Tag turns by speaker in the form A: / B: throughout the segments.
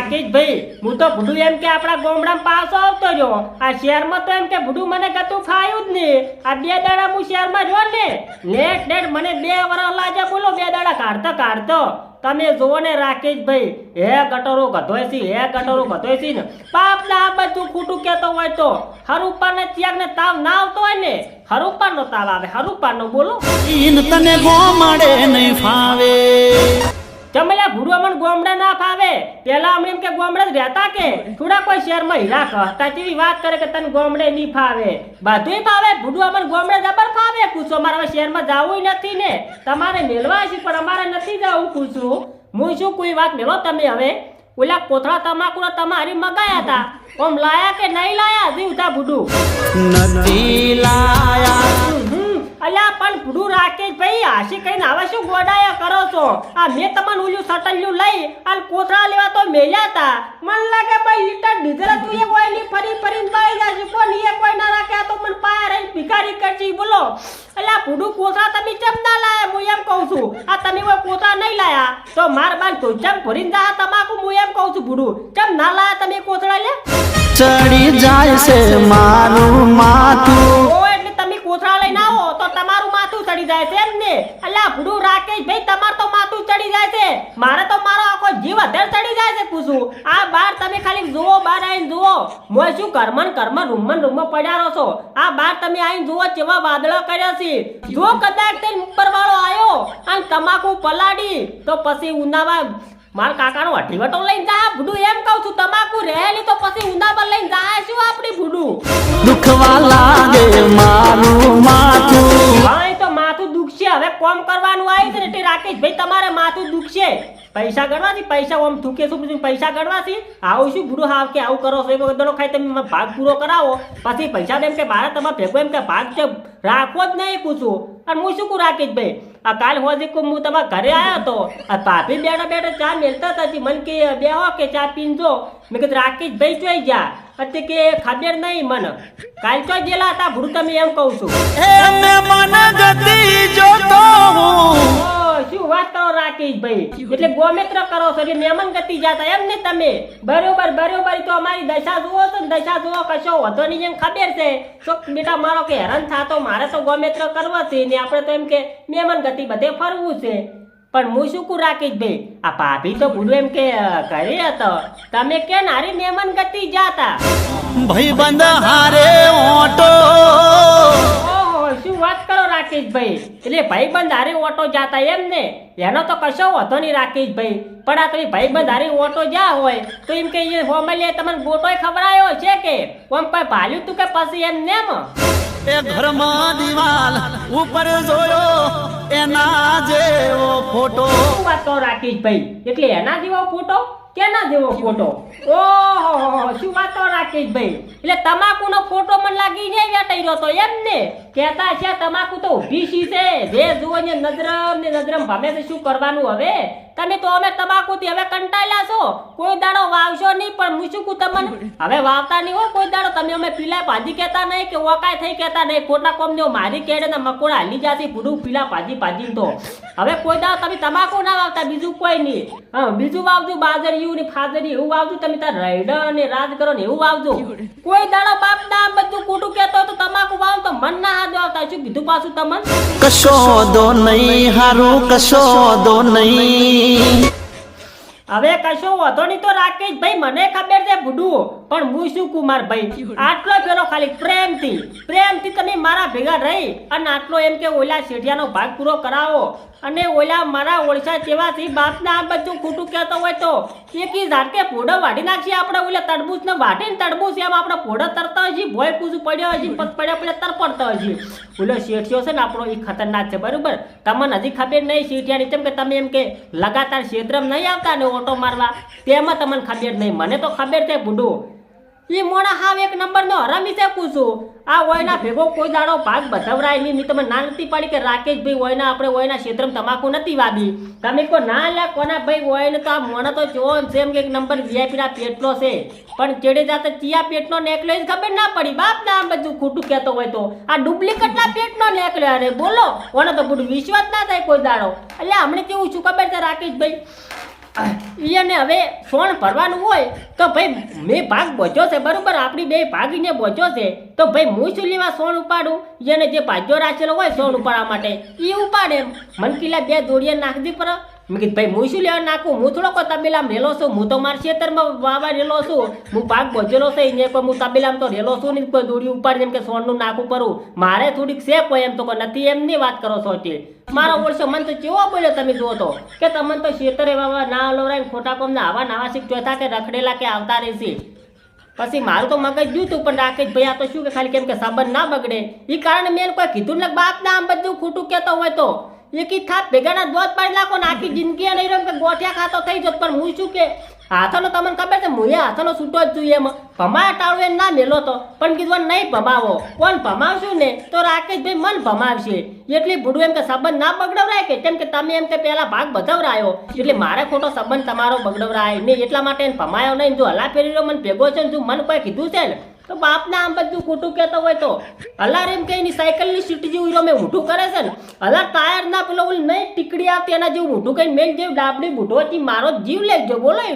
A: રાકેશભાઈ હું તો ભૂડું એમ કે આપણા ગોમડામાં પાછો આવતો રહ્યો. આ શહેરમાં તો એમ કે ભૂડું મને ગતું ફાયું જ નહીં. આ બે દાડા હું શહેરમાં જો ને નેટ નેટ મને બે વરસ લાગે, બોલો, બે દાડા કાઢતો કાઢતો. તમે જુઓ ને રાકેશભાઈ હે ગટરો ગધોય છે, હે ગટરો ગધોય ને. પાપ ના આ બધું ખોટું કહેતો હોય તો હરુપા ને ત્યાગ ને તાવ ના આવતો હોય ને હરુપા નો તાવ આવે હરુપા નો બોલો
B: તને ગોમાડે નહીં ફાવે.
A: ચમેલા ભૂડું અમને ગોમડા ના ફાવે. પેલા અમને કે ગોમડા જ રહેતા કે? થોડા કોઈ શહેરમાં હીરા કહતા જેવી વાત કરે કે તને ગોમડે નહીં ફાવે. બધુંય ફાવે, ભૂડું અમને ગોમડે જબર ફાવે. પૂછો અમારે હવે શહેરમાં જવું નથી ને. તમારે મેળવા છે પણ અમારે નથી જવું, પૂછું. હું શું કોઈ વાત મેળો તમે હવે? ઓલા કોથળા તમાકુ તમારી મગાયા હતા. ઓમ લાયા કે નહીં લાયા? જીવતા ભુડુ.
B: નથી લાયા.
A: અલ્યા પણ ભૂડું રાકેશ ભાઈ. હાસી કહીને હવે શું ગોડાયા કરો છો? આ મેં તમને ઓલું સટલ્યું લઈ અને કોથળા લેવા તો મેલ્યા તા. મન લાગે ભાઈ લીટર ડીઝલ તું એ કોઈ ની ફરી ફરીને બાઈ જાશે કોણ એ કોઈ ના રાખે? આ તો મને પાયા રહી ભિખારી કરજી બોલો. અલ્યા ભૂડું કોથળા તમે ચમ ના લાયા? હું એમ કહું છું. આ તમે કોઈ કોથળા નહીં લાયા. તો માર બાન તો ચમ ભરીને જા તમાકુ. હું એમ કહું છું ભૂડું ચમ ના લાયા તમે કોથળા લે?
B: ચડી જાય છે મારું માથું.
A: ઓ એટલે તમે કોથળા લઈને આવો તો તમારું માથું ચડી જાય છે એમ ને. અલ્યા ભૂડું રાકેશ ભાઈ, તમાર તો માથું ચડી જાય છે. મારે તો મારો આખો જીવ અધર ચડી જાય છે પૂછું. આ બાર તમે ખાલી જુઓ, બાર આવીને જુઓ. મોય શું કરમન કરમન રૂમન રૂમમાં પડ્યા છો? આ બાર તમે આવીને જુઓ કેવા વાદળો કર્યા છે. જો કદાચ તે ઉપર વાળો આવ્યો અને તમાકુ પલાડી તો પછી ઉનાવા મારા કાકાનો અઢીવટો લઈને જા ભૂડુ એમ કહું છું તમાકુ રહેલી તો પછી ઉનાવા લઈને જાય શું આપણી ભૂડું?
B: દુખવા લાગે મારું માથું.
A: હા એ તો માથું દુખશે હવે કોમ કરવાનું આવ્યું છે ને એટલે રાકેશભાઈ તમારે માથું દુખશે. પૈસા ગણવાથી પૈસા આમ થૂકે શું પૈસા ગણવાથી? આવું શું બુડો હાવ કે આવું કરો છો? વખત ખાઈ તમે ભાગ પૂરો કરાવો. પછી પૈસા એમ કે મારે તમારે ભેગો એમ કે ભાગ છે રાખો જ નહીં પૂછું. અને હું શું કહું રાકેશભાઈ આ કાલ હોજી કો હું તમારા ઘરે આવ્યો હતો આ ભાભી બેઠા બેઠા ચા મેલતા હતા તી મને કે, બેહો કે ચા પીનજો મેં કીધું, રાકેશભાઈ જોઈ જા. એટલે કે ખબર નહીં મને. કાલ તો ગયેલા હતા ભૂરું તમે એમ કહું છું.
B: એ મેં મન ગતિ જોતો હું.
A: શું વાત કરો રાકેશભાઈ? એટલે ગોમિત્ર કરો છો એટલે મેમન ગતિ જાતા એમ ને તમે? બરોબર બરોબર તો અમારી દશા જુઓ છો ને દશા જુઓ કશો વધો નહીં એમ ખબર છે. તો બેટા મારો કે હેરાન થાતો મારે તો ગોમિત્ર કરવો છે ને આપણે તો એમ કે મેમન ગતિ બધે ફરવું છે. પણ હું શું કું રાખીશ ભાઈ આ ભાભી તો ભૂલું એમ કે કરી હતો. તમે કે નારી મહેમાન ગતિ જાતા?
B: ભાઈબંધ હારે ઓટો.
A: વાત કરો રાકેશભાઈ. એટલે ભાઈબંધ હારી ઓટો જાતા એમ ને. એનો તો કશો વાંધો નહીં રાકેશભાઈ. પણ આ તમે ભાઈબંધ હારી ઓટો જા હોય તો એમ કે એ હોમલે તમને ગોટોય ખવડાયો છે કે? ઓમ કોઈ ભાલ્યું તું કે પછી એમ નેમ
B: એ ઘરમાં દિવાલ ઉપર જોયો એના જેવો ફોટો.
A: વાત કરો રાકેશભાઈ? એટલે એના જેવો ફોટો? કેના જેવો ફોટો? ઓહો, શું વાત કરો રાકેશભાઈ એટલે તમાકુનો ફોટો મને લાગી ને વેટાઈ તો એમ ને? કહેતા છે તમાકુ તો ઊભી છે? જે જુઓ ને નજરમ ને નજરમ. ભામે શું કરવાનું હવે? તમે તો અમે તમાકુથી હવે કંટાળ્યા છો. કોઈ દાડો વાવશો નહીં પણ હું તમને? હવે વાવતા નહીં હો કોઈ દાડો. તમે અમે પીલા ભાજી કહેતા નહીં કે ઓકાય થઈ કહેતા નહીં. ખોટા કોમ ને મારી કેડે ને મકોડા હાલી જાતી ભૂડું પીલા ભાજી ભાજી તો. હવે કોઈ દાડો તમે તમાકુ ના વાવતા બીજું કોઈ નહીં. હા બીજું વાવજો બાજરિયું ને ફાજરી એવું વાવજો. તમે તાર રાયડા ને રાજ કરો ને એવું વાવજો. કોઈ દાડો બાપ મન ના હાથ આવતા શું કીધું પાછું તમને?
B: કશો દો નહીં હારું કશો દો નહીં.
A: હવે કશો વધો નહીં તો રાકેશ ભાઈ મને ખબર છે બુડું પણ હું શું કુમાર ભાઈ? આટલો પેલો ખાલી પ્રેમથી પ્રેમથી તમે મારા ભેગા રહી અને આટલો એમ કે ઓલા શેઠિયાનો ભાગ પૂરો કરાવો. અને ઓલા મારા ઓળસા જેવા થી બાપના આ બધું ખોટું કહેતો હોય તો એકી ઝાટકે પોડો વાઢી નાખીએ આપણે ઓલા તડબૂચ ને વાઢીને તડબૂચ એમ આપણે પોડો તરતા હોય છે ભોય પૂછું પડ્યો હોય છે પગ પડ્યા પડ્યા તરપડતા હોય છે ઓલો શેઠિયો છે ને આપણો એ ખતરનાક છે, બરોબર? તમને હજી ખબર નહીં શેઠિયાની કેમ કે તમે એમ કે લગાતાર ક્ષેત્રમાં નહીં આવતા ને ઓટો મારવા? તેમાં તમને ખબર નહીં, મને તો ખબર છે બુડું ઈ મોણા હાવ એક નંબર નો હરામી છે પૂછું. આ ઓયના ભેગો કોઈ દાડો ભાગ બધાવરાય નહીં. મેં તમે ના નથી પાડી કે રાકેશભાઈ ઓયના આપણે ઓયના ક્ષેત્રમાં તમાકુ નથી વાબી તમે કો ના લે, કોના ભાઈ ઓયને તો આ મોણા તો જો એમ છે કે એક નંબર વીઆઈપી ના પેટનો છે. પણ ચેડે જાતે ચિયા પેટનો નેકલો જ ખબર ના પડી. બાપ ના બધું ખોટું કહેતો હોય તો. આ ડુપ્લિકેટ ના પેટનો નેકલો અરે બોલો, ઓને તો બધું વિશ્વાસ ના થાય કોઈ દાડો. એટલે હમણાં કેવું છું ખબર છે રાકેશભાઈ? એને હવે સોણ ભરવાનું હોય તો ભાઈ મેં ભાગ બોજો છે, બરાબર? આપણી બે ભાગીને બોજો છે. તો ભાઈ હું શું લેવા સોણ ઉપાડું? એને જે ભાગ્યો રાખેલો હોય સોણ ઉપાડવા માટે એ ઉપાડે એમ. મન કીલા બે દોડીએ નાખી પર. મેં કીધું ભાઈ હું શું લેવા નાખું? હું થોડો કોઈ તબેલામાં રેલો છું. હું તો મારા ખેતરમાં વાવા રેલો છું. હું પાક ભજેલો છે એને પણ હું તબેલામાં તો રેલો છું નહીં કોઈ દોડી ઉપર એમ કે સોનનું નાખું કરું મારે થોડીક છે હોય એમ તો કોઈ નથી એમની વાત કરો છો તે. મારો ઓળશો, મન તો કેવો બોલ્યો તમે જુઓ તો, કે તમને તો ખેતરે વાવા ના લોરાય ખોટા કોમના આવા નાવા શીખ ચોથા કે રખડેલા કે આવતા રહેશે. પછી મારું તો મગજ ગયું હતું પણ રાકેશ ભાઈ, આ તો શું કે ખાલી કેમ કે સંબંધ ના બગડે? એ કારણે મેં કોઈ કીધું ને બાપ ના આમ બધું ખોટું કહેતો હોય તો. એકી થાપ ભેગાના દોત પાડી નાખો ને આખી જિંદગી નહીં રહ્યો કે ગોઠિયા ખાતો થઈ જતો, પણ હું શું કે? હાથનો તમને ખબર છે, મુએ હાથનો છૂટો જ જોઈએ એમ. ભમા ટાળું એમ ના મેલો તો. પણ કીધું, નહીં ભમાવો. કોણ ભમાવશું ને? તો રાકેશભાઈ મન ભમાવશે. એટલી ભૂડું એમ કે સંબંધ ના બગડવરાય કે? કેમ કે તમે એમ કે પહેલા ભાગ બધવરાયો એટલે મારે ખોટો સંબંધ તમારો બગડવરાય. નહીં એટલા માટે ભમાયો નહીં. જો હલા ફેરી મને ભેગો છે ને જો મને કોઈ કીધું છે ને તો બાપના આમ બધું ખોટું કહેતો હોય તો? હલાર એમ કે એની સાયકલની સીટ જેવું મેં ઊંઠું કરે છે ને. હલાર ટાયર ના પેલો ઓલી નહીં ટીકડી આવતી એના જેવું ઊંઠું કઈ મેં જેવું ડાબડી હતી મારો જીવ લેજો બોલો એ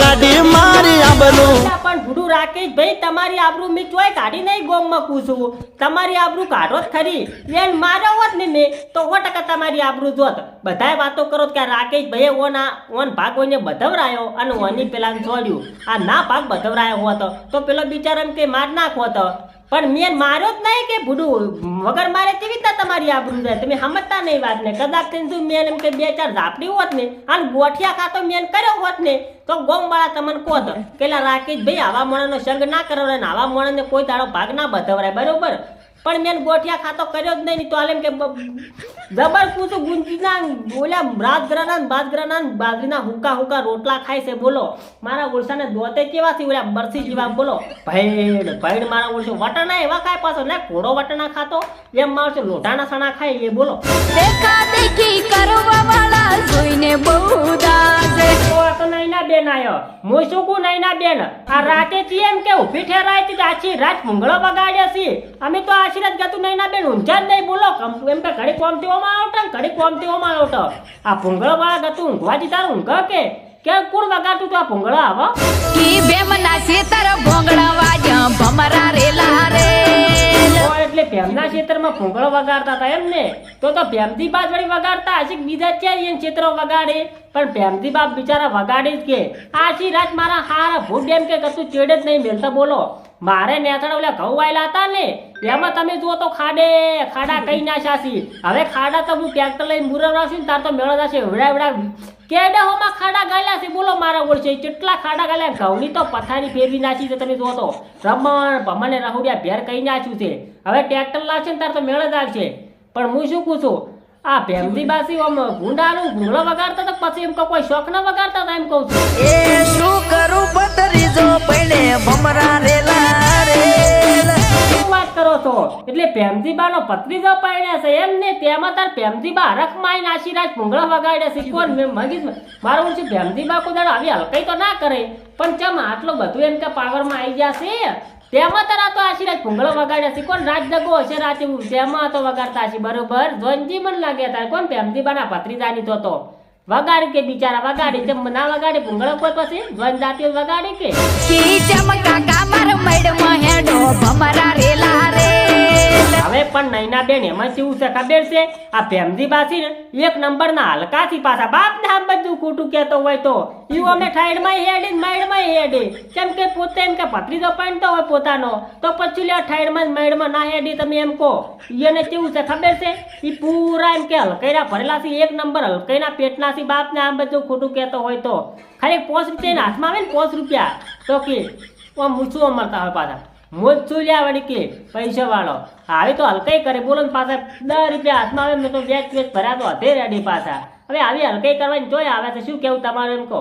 B: કાઢી મારી આબરૂ.
A: પણ ભૂડું રાકેશ ભાઈ તમારી આબરૂ મેં ચોય કાઢી નહીં ગોમમાં પૂછું તમારી આબરૂ કાઢો જ ખરી. બેન મારો હોત ને મેં તો સો ટકા તમારી આબરૂ જોત. બધાય વાતો કરો કે રાકેશ ભાઈએ ઓન ઓન ભાગ ઓને બધવરાયો અને ઓની પેલા છોડ્યું આ ના ભાગ બધવરાયો હોત, તો પેલો બિચારો એમ કે માર નાખો હતો. પણ મેં માર્યો જ નહીં કે ભૂડું, વગર મારે કેવી રીતના તમારી આબરૂ જાય તમે સમજતા નહીં વાત ને કદાચ થઈને શું મેં એમ કે બે ચાર ઝાપડી હોત ને, અને ગોઠિયા ખાતો મેં કર્યો હોત ને, તો ગોમવાળા તમને કહો તો પેલા રાકેશ ભાઈ આવા મોણાનો સંગ ના કરવરાય ને આવા મોણાને કોઈ તારો ભાગ ના બતાવરાય. બરોબર? પણ મેં ગોઠિયા ખાતો કર્યો જ નહીં તો હાલ એમ કે જબર પૂછું ગુંજીના બોલ્યા રાજગ્રહના ને બાજગ્રહના ને બાજરીના હુકા હુકા રોટલા ખાય છે બોલો. મારા ઓળસાને દોતે કેવા થી ઓલા બરસી જેવા બોલો. ભૈડ ભૈડ મારા ઓળસો વટાણા એવા ખાય પાછો? ને ઘોડો વટાણા ખાતો? એમ મારસો લોઢાના સણા ખાય એ બોલો.
C: દેખા દેખી કરવા વાળા જોઈને બહુ દાજે
A: તો નૈના બેન આયો. હું શું કહું નૈના બેન? આ રાતે થી એમ કે ઊભી ઠેરાય આછી રાત ભૂંગળો બગાડ્યા છે. અમે તો આશીર્વાદ ગતું ના બેન ઊંઝા જ નહીં બોલો. એમ કે ઘડી કોમતી ઓમાં આવતો ને ઘડી કોમતી ઓમાં આવતો. આ ભૂંગળો વાળા ગતું ઊંઘવા જતા ઊંઘ કે? કે કોણ વગાડતું તું આ ભૂંગળો આવો
C: કી બેમના શેતર ભૂંગળા વાજા ભમરા રેલા રે.
A: એટલે ભેમના ક્ષેત્રમાં ભૂંગળો વગાડતા હતા એમ ને? તો તો ભેમથી બાજ વળી વગાડતા હશે બીજા ચાર એમ ક્ષેત્રો વગાડે? પણ ભેમથી બાપ બિચારા વગાડી જ કે. આશી રાત મારા હારા ભૂ એમ કે કશું ચેડે જ નહીં મેલતા બોલો. મારે નેથડા ઓલા ઘઉં વાયેલા હતા ને એમાં તમે જુઓ તો ખાડે ખાડા કઈ ના છે. હવે ખાડા તો હું ટ્રેક્ટર લઈને મુરવડાવશું ને તાર તો મેળો જશે હવડા હવડા કેડા હોમાં ખાડા ગાલ્યા છે? બોલો મારા ઓળશે. કેટલા ખાડા ગાલ્યા ઘઉંની તો પથારી ફેરવી નાખી છે તમે જુઓ તો. રમણ ભમને રહુડિયા ભેર કઈ નાખ્યું છે? હવે ટ્રેક્ટર લાવશે ને તાર તો મેળો જ આવશે. પણ હું શું પૂછું? છું આ ભેમદી બાસી આમ ગુંડાનું ભૂંગળો વગાડતા તો પછી એમ કોઈ શોખ ન વગાડતા એમ કહું છું.
D: એ શું કરું પતરીજો પહેલે ભમરા
A: એટલે પ્રેમજીબાનો નો ભત્રીજો પાડ્યા છે. એમ ને તેમાં તાર પ્રેમજીબા હરખ માઈ નાશીરાજ ભૂંગળા વગાડ્યા છે. કોણ? મેં મગીજ મારું છે પ્રેમજીબા કોઈ આવી હલકાઈ તો ના કરે. પણ ચમ આટલું બધું એમ કે પાવરમાં આવી જશે તેમાં તારા તો આશીર્વાદ ભૂંગળો વગાડ્યા છે. કોણ? રાત જગો હશે રાતે તેમાં તો વગાડતા છે બરોબર? જોનજી મને લાગે તારે. કોણ? ભેમજીબાના પત્રીજાની તો તો. વગાડી કે બિચારા વગાડી? તેમ ના વગાડી? ભૂંગળો કોઈ પછી? જોન જાતી વગાડી કે?
C: ચમકા કામર મેડમાં હેડો. ભમરા રેલા રે.
A: હવે પણ નૈના બેન એમાં કેવું છે ખબર છે? આ ભેમજી બાસી ને એક નંબર ના હલકાથી પાછા બાપ ને બધું ખોટું કેતો હોય તો. યુ અમે ઠાઈડમાં હેડી માઈડમાં હેડી. કેમ કે પોતે એમ કે પત્રીજો પાડતો હોય પોતાનો. તો પછી લ્યો ઠાઈડમાં માઈડમાં ના હેડી તમે એમ કહો. એને કેવું છે ખબર છે? ઈ પૂરા એમ કે હલકૈરા ભરેલા છે એક નંબર હલકૈના પેટના છે બાપ ને આમ બધું ખોટું કેતો હોય તો. ખાલી પોસ રૂપિયા હાથમાં આવે ને પોસ રૂપિયા. તો કે મૂછું અમરતા હોય પાછા. મોજ ચૂલ્યા વળી કે પૈસા વાળો. આવી તો હલકાઈ કરે. બોલો પાછા દસ રૂપિયા હાથમાં આવે મેં તો વેચ વેચ ભર્યા તો હધે રેડી પાછા. હવે આવી હલકાઈ કરવાની જોઈ આવે છે. શું કેવું તમારું એમ કહો?